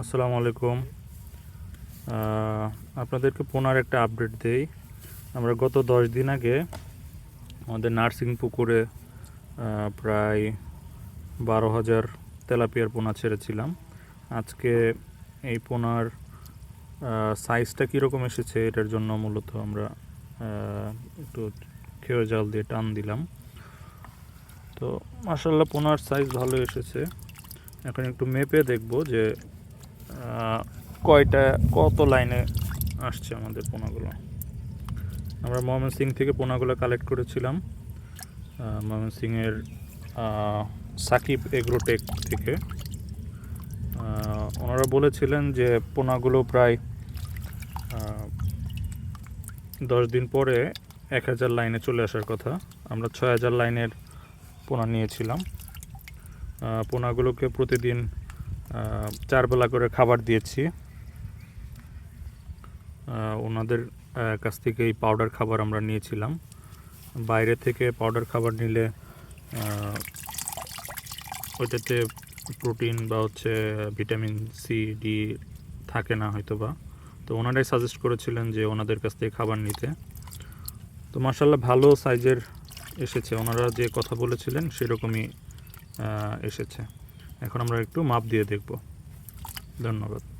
আসসালামু আলাইকুম। আপনাদেরকে পুনর একটা আপডেট দেই। আমরা গত দশ দিন আগে আমাদের নার্সিং পুকুরে প্রায় বারো হাজার তেলাপিয়ার পোনা ছেড়েছিলাম। আজকে এই পোনার সাইজটা কীরকম এসেছে এটার জন্য মূলত আমরা একটু খেয়ে জাল দিয়ে টান দিলাম। তো মাসাল্লাহ পোনার সাইজ ভালো এসেছে। এখন একটু মেপে দেখব যে কয়টা কত লাইনে আসছে আমাদের পোনাগুলো? আমরা ময়মনসিং থেকে পোনাগুলো কালেক্ট করেছিলাম। আহ, ময়মনসিংয়ের সাকিব এগ্রোটেক থেকে। ওনারা বলেছিলেন যে পোনাগুলো প্রায় দশ দিন পরে এক হাজার লাইনে চলে আসার কথা। আমরা ছয় হাজার লাইনের পোনা নিয়েছিলাম। পোনাগুলোকে প্রতিদিন আহ, চার বেলা করে খাবার দিয়েছি। ওনাদের কাছ থেকে এই পাউডার খাবার আমরা নিয়েছিলাম। বাইরে থেকে পাউডার খাবার নিলে ওইটাতে প্রোটিন বা হচ্ছে ভিটামিন সি ডি থাকে না হয়তো বা তো ওনারাই সাজেস্ট করেছিলেন যে ওনাদের কাছ থেকে খাবার নিতে। তো মার্শাল্লাহ ভালো সাইজের এসেছে। ওনারা যে কথা বলেছিলেন সেরকমই এসেছে। এখন আমরা একটু মাপ দিয়ে দেখব। ধন্যবাদ।